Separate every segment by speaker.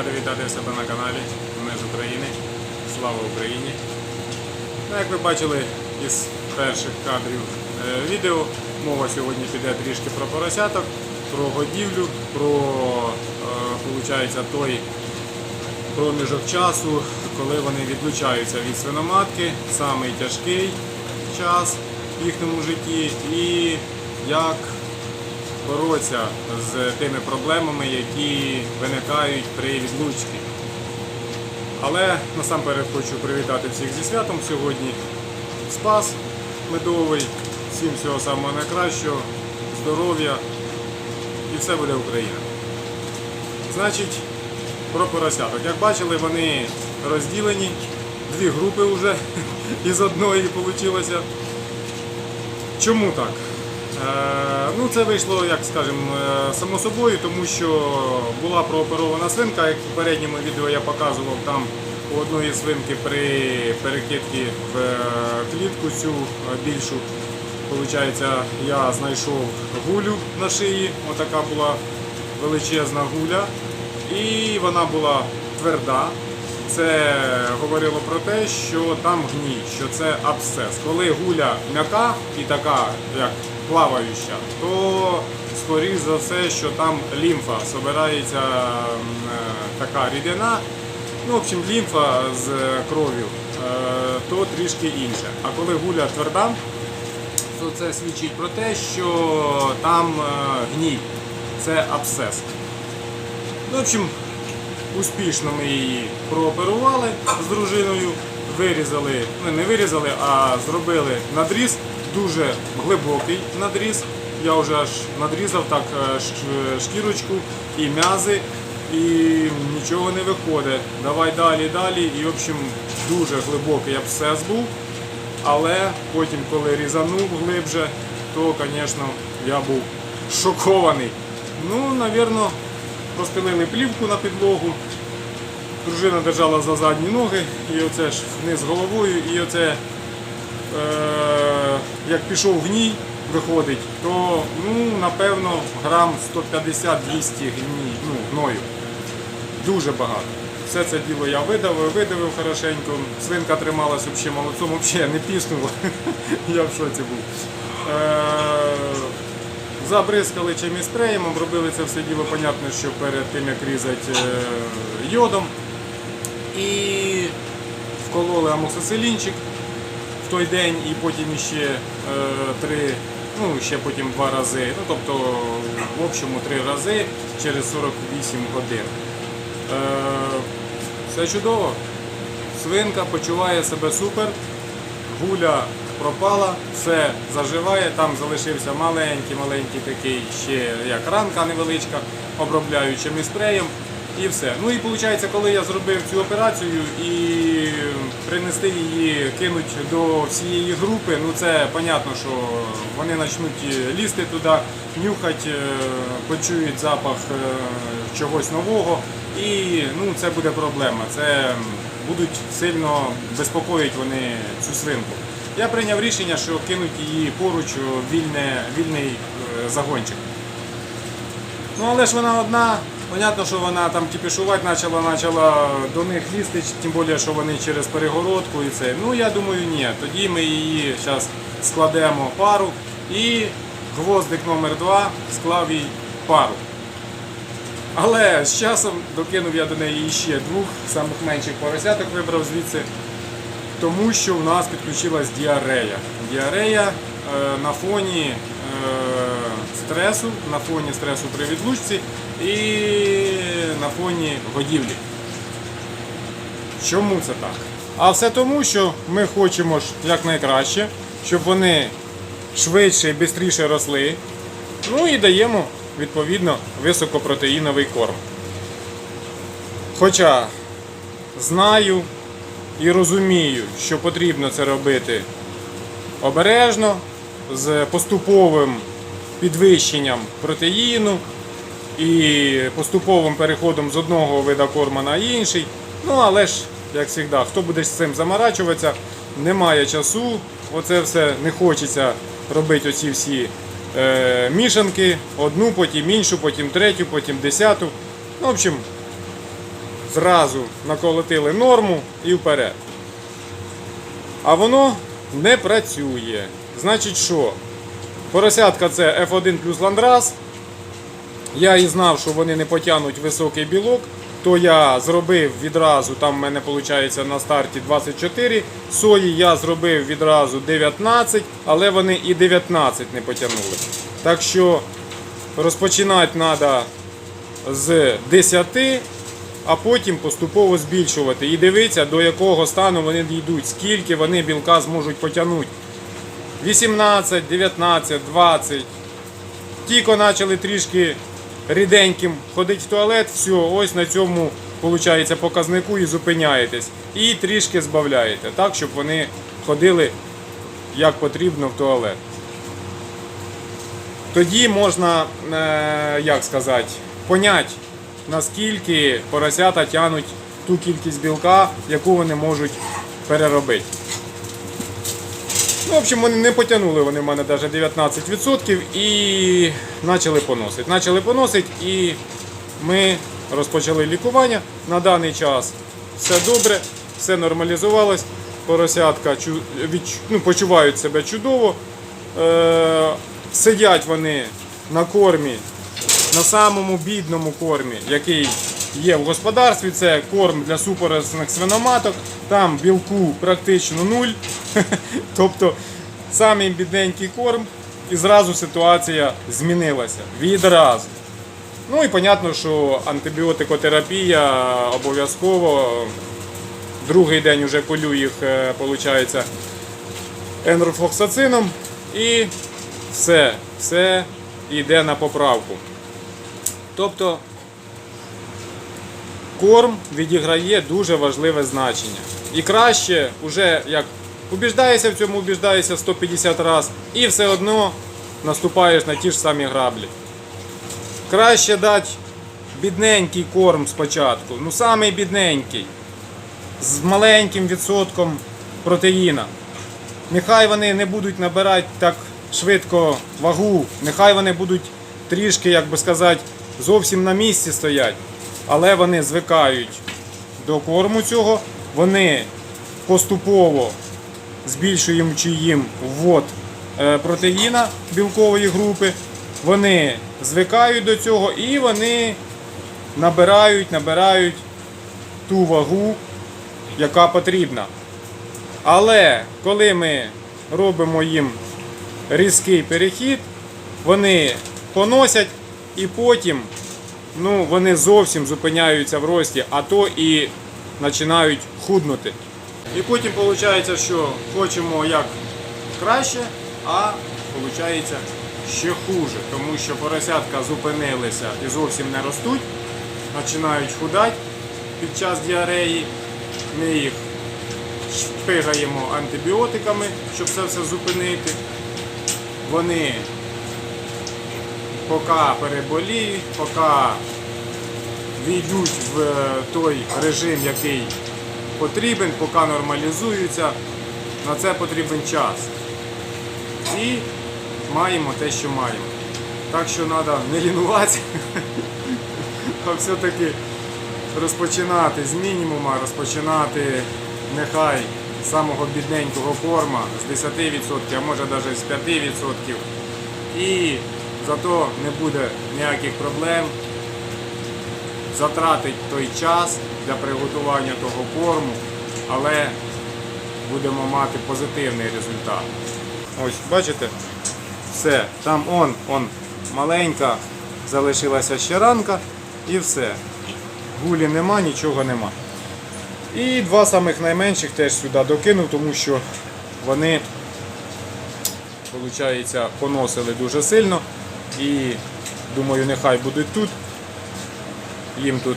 Speaker 1: Радий вітати себе на каналі. Ми з України. Слава Україні! Ну, як ви бачили із перших кадрів е, відео, мова сьогодні піде трішки про поросяток, про годівлю, про е, той проміжок часу, коли вони відлучаються від свиноматки, самий тяжкий час в їхньому житті і як боротися з тими проблемами, які виникають при відлучці. Але насамперед хочу привітати всіх зі святом сьогодні. Спас медовий, всім всього самого найкращого, здоров'я і все буде Україна. Значить, про поросяток. Як бачили, вони розділені, дві групи вже із одної вийшло. Чому так? Е, ну, це вийшло, як скажемо, е, само собою, тому що була прооперована свинка, як в попередньому відео я показував, там у одної свинки при перекидці в е, клітку цю більшу, виходить, я знайшов гулю на шиї, отака була величезна гуля, і вона була тверда. Це говорило про те, що там гній, що це абсцес. Коли гуля м'яка і така, як плаваюча, то скоріш за все, що там лімфа збирається е, така рідина. Ну, в общем, лімфа з кров'ю, е, то трішки інше. А коли гуля тверда, то це свідчить про те, що там е, гній, це абсцес. Ну, в общем, успішно ми її прооперували з дружиною, вирізали, ну не вирізали, а зробили надріз, дуже глибокий надріз. Я вже аж надрізав так е, шкірочку і м'язи, і нічого не виходить. Давай далі, далі. І в общем дуже глибокий абсцес був. Але потім, коли різанув глибше, то, звісно, я був шокований. Ну, напевно, розстелили плівку на підлогу. Дружина держала за задні ноги, і оце ж вниз головою, і оце, е, як пішов гній, виходить, то ну, напевно грам 150-200 гній, ну, гною. Дуже багато. Все це діло я видавив, видавив хорошенько. Свинка трималась взагалі молодцом, взагалі не піснула. я в шоці був. Забризкали чимось спреєм, обробили це все діло, понятно, що перед тим як різати е, йодом. І вкололи амоксицилінчик в той день, і потім ще е, три, ну ще потім два рази. Ну тобто в общому три рази через 48 годин. Е, все чудово. Свинка почуває себе супер, гуля пропала, все заживає, там залишився маленький-маленький такий ще як ранка невеличка, обробляю чимось спреєм і все. Ну і виходить, коли я зробив цю операцію і принести її, кинуть до всієї групи, ну це понятно, що вони почнуть лізти туди, нюхати, е, почують запах е, чогось нового. І ну, це буде проблема. Це будуть сильно безпокоїть вони цю свинку. Я прийняв рішення, що кинуть її поруч у вільне, вільний е, загончик. Ну але ж вона одна. Понятно, що вона там кипішувати почала, почала до них лізти, тим більше, що вони через перегородку і це. Ну я думаю, ні. Тоді ми її зараз складемо пару і гвоздик номер 2 склав їй пару. Але з часом докинув я до неї ще двох самих менших поросяток вибрав звідси, тому що в нас підключилась діарея. Діарея е, на фоні е, стресу, на фоні стресу при відлучці і на фоні годівлі. Чому це так? А все тому, що ми хочемо якнайкраще, щоб вони швидше і швидше росли. Ну і даємо відповідно високопротеїновий корм. Хоча знаю і розумію, що потрібно це робити обережно, з поступовим підвищенням протеїну і поступовим переходом з одного вида корма на інший. Ну, але ж, як завжди, хто буде з цим заморачуватися, немає часу, оце все не хочеться робити оці всі е, мішанки, одну, потім іншу, потім третю, потім десяту. Ну, в общем, зразу наколотили норму і вперед. А воно не працює. Значить що? Поросятка це F1 плюс ландрас. Я і знав, що вони не потягнуть високий білок, то я зробив відразу, там в мене виходить на старті 24 сої, я зробив відразу 19, але вони і 19 не потягнули. Так що розпочинати треба з 10, а потім поступово збільшувати. І дивитися, до якого стану вони дійдуть, скільки вони білка зможуть потягнути. 18, 19, 20. Тільки почали трішки ріденьким ходити в туалет, все, ось на цьому виходить, показнику і зупиняєтесь. І трішки збавляєте, так, щоб вони ходили як потрібно в туалет. Тоді можна, е, як сказати, поняти, наскільки поросята тягнуть ту кількість білка, яку вони можуть переробити. Ну, в общем, вони не потягнули вони в мене навіть 19% і почали поносити. Почали поносити і ми розпочали лікування. На даний час все добре, все нормалізувалось. Поросятка ну, почувають себе чудово. Е- сидять вони на кормі, на самому бідному кормі, який є в господарстві. Це корм для супоросних свиноматок. Там білку практично нуль. Тобто самий бідненький корм, і зразу ситуація змінилася. Відразу. Ну і понятно, що антибіотикотерапія обов'язково. Другий день вже полю їх, виходить, енрофлоксацином. І все, все йде на поправку. Тобто корм відіграє дуже важливе значення. І краще, вже як убіждаєшся в цьому, убіждаєшся 150 разів, і все одно наступаєш на ті ж самі граблі. Краще дати бідненький корм спочатку, ну самий бідненький, з маленьким відсотком протеїна. Нехай вони не будуть набирати так швидко вагу, нехай вони будуть трішки, як би сказати, зовсім на місці стоять, але вони звикають до корму цього, вони поступово збільшуючи їм ввод е, протеїна білкової групи, вони звикають до цього і вони набирають, набирають ту вагу, яка потрібна. Але коли ми робимо їм різкий перехід, вони поносять і потім ну, вони зовсім зупиняються в рості, а то і починають худнути. І потім виходить, що хочемо як краще, а виходить ще хуже, тому що поросятка зупинилися і зовсім не ростуть, починають худати під час діареї. Ми їх шпигаємо антибіотиками, щоб це все зупинити. Вони поки переболіють, поки війдуть в той режим, який потрібен, поки нормалізуються. На це потрібен час. І маємо те, що маємо. Так що треба не лінуватися, а все-таки розпочинати з мінімума, розпочинати нехай з самого бідненького корма з 10%, а може навіть з 5%. І зато не буде ніяких проблем затратить той час для приготування того корму, але будемо мати позитивний результат. Ось, бачите? Все, там он, он маленька, залишилася ще ранка і все. Гулі нема, нічого нема. І два самих найменших теж сюди докинув, тому що вони, виходить, поносили дуже сильно. І думаю, нехай будуть тут. Їм тут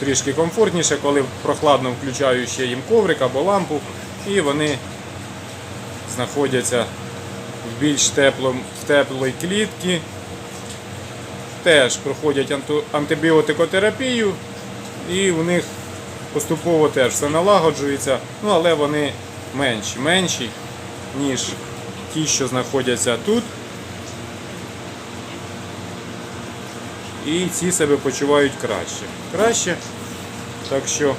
Speaker 1: трішки комфортніше, коли прохладно включаю ще їм коврик або лампу, і вони знаходяться в більш теплом, в теплій клітці. Теж проходять антибіотикотерапію, і у них поступово теж все налагоджується, ну але вони менші, менші, ніж ті, що знаходяться тут. І ці себе почувають краще. Краще. Так що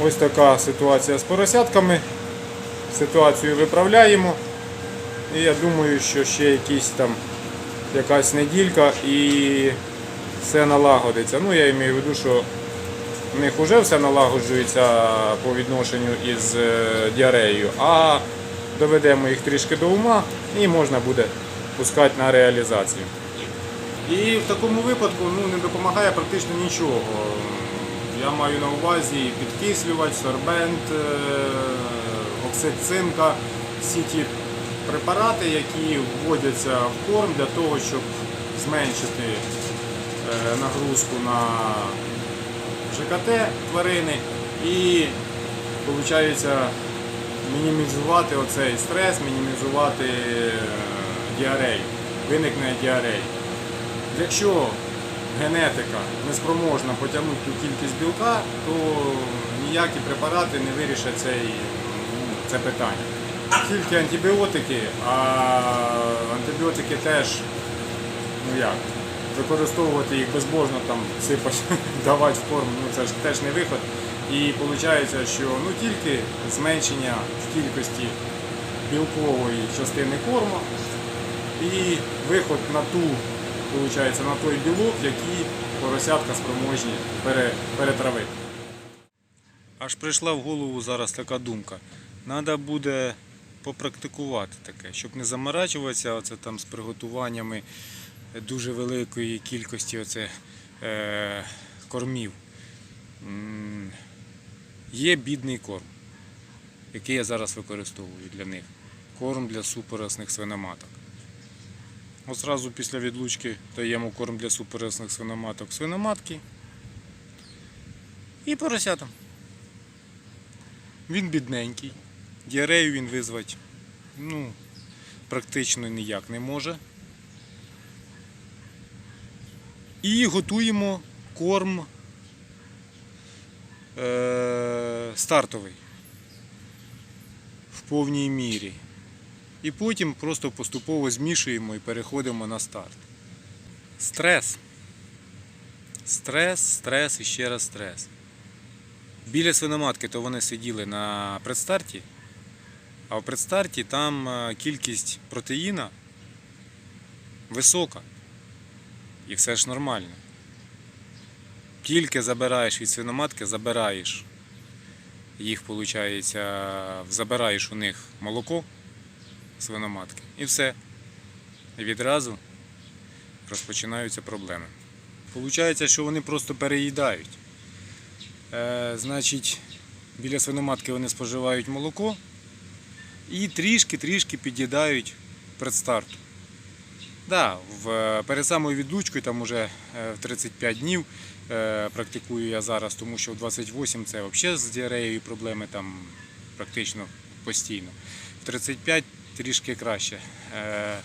Speaker 1: ось така ситуація з поросятками. Ситуацію виправляємо. І я думаю, що ще якісь там якась неділька і все налагодиться. Ну, я маю в виду, що в них вже все налагоджується по відношенню із е, діареєю, а доведемо їх трішки до ума і можна буде пускати на реалізацію. І в такому випадку ну, не допомагає практично нічого. Я маю на увазі підкислювач, сорбент, е, оксид цинка, всі ті препарати, які вводяться в корм для того, щоб зменшити е, нагрузку на ЖКТ тварини і виходить мінімізувати оцей стрес, мінімізувати е, діарею, виникнення діареї. Якщо генетика не спроможна потягнути ту кількість білка, то ніякі препарати не вирішать цей, ну, це питання. Тільки антибіотики, а антибіотики теж, ну як, використовувати їх безбожно там сипати, давати в корм, ну це ж теж не виход. І виходить, що ну, тільки зменшення в кількості білкової частини корму і виход на ту, виходить, на той білок, який поросятка спроможні пере, перетравити. Аж прийшла в голову зараз така думка. Треба буде попрактикувати таке, щоб не заморачуватися оце там з приготуваннями дуже великої кількості оце, е, кормів. Є бідний корм, який я зараз використовую для них. Корм для супоросних свиноматок. От зразу після відлучки даємо корм для супоросних свиноматок свиноматки і поросятам. Він бідненький. Діарею він визвати ну, практично ніяк не може. І готуємо корм е- стартовий в повній мірі. І потім просто поступово змішуємо і переходимо на старт. Стрес. Стрес, стрес і ще раз стрес. Біля свиноматки то вони сиділи на предстарті, а в предстарті там е, кількість протеїна висока. І все ж нормально. Тільки забираєш від свиноматки, забираєш їх, виходить, забираєш у них молоко свиноматки. І все. Відразу розпочинаються проблеми. Получається, що вони просто переїдають. Е, значить, біля свиноматки вони споживають молоко і трішки-трішки під'їдають предстарту. Да, перед самою відлучкою, там уже е, в 35 днів е, практикую я зараз, тому що в 28 це взагалі з діареєю проблеми там практично постійно. В 35 трішки краще. Е,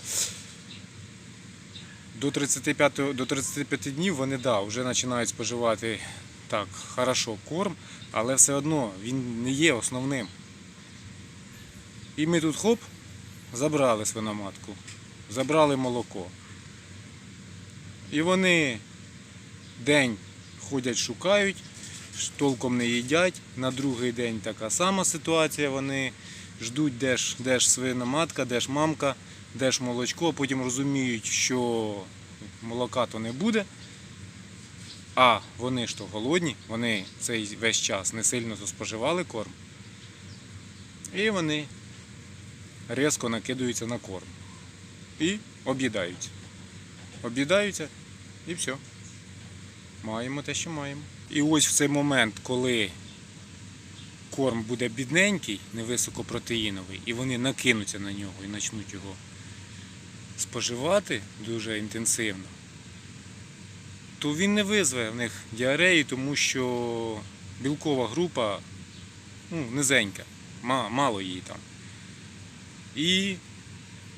Speaker 1: До 35, до 35 днів вони да, вже починають споживати так, хорошо корм, але все одно він не є основним. І ми тут хоп, забрали свиноматку, забрали молоко. І вони день ходять, шукають, толком не їдять. На другий день така сама ситуація. Вони ждуть, де ж, де ж свиноматка, де ж мамка, де ж молочко, потім розуміють, що молока то не буде. А вони ж то голодні, вони цей весь час не сильно споживали корм. І вони різко накидаються на корм. І об'їдаються. Об'їдаються і все. Маємо те, що маємо. І ось в цей момент, коли корм буде бідненький, невисокопротеїновий, і вони накинуться на нього і почнуть його споживати дуже інтенсивно, то він не визве в них діареї, тому що білкова група ну, низенька, мало її там. І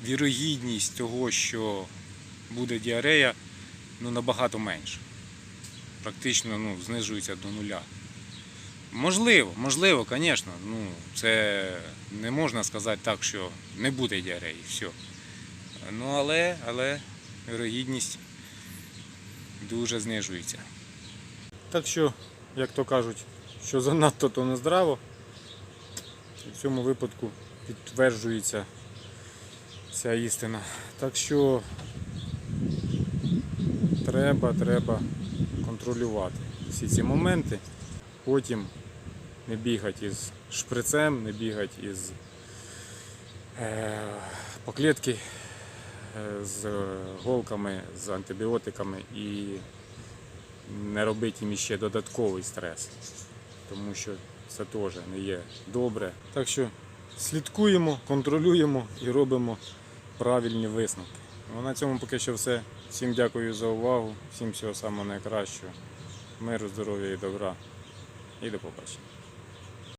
Speaker 1: вірогідність того, що буде діарея, ну, набагато менша. Практично ну, знижується до нуля. Можливо, можливо, звісно. Ну, це не можна сказати так, що не буде діареї. Все. Ну, але, але вірогідність дуже знижується. Так що, як то кажуть, що занадто, то не здраво. В цьому випадку підтверджується ця істина. Так що треба, треба контролювати всі ці моменти. Потім не бігати із шприцем, не бігати із е, по клітки е, з голками, з антибіотиками і не робити їм ще додатковий стрес, тому що це теж не є добре. Так що слідкуємо, контролюємо і робимо правильні висновки. Ну, на цьому поки що все. Всім дякую за увагу, всім всього самого найкращого. Миру, здоров'я і добра. І до побачення.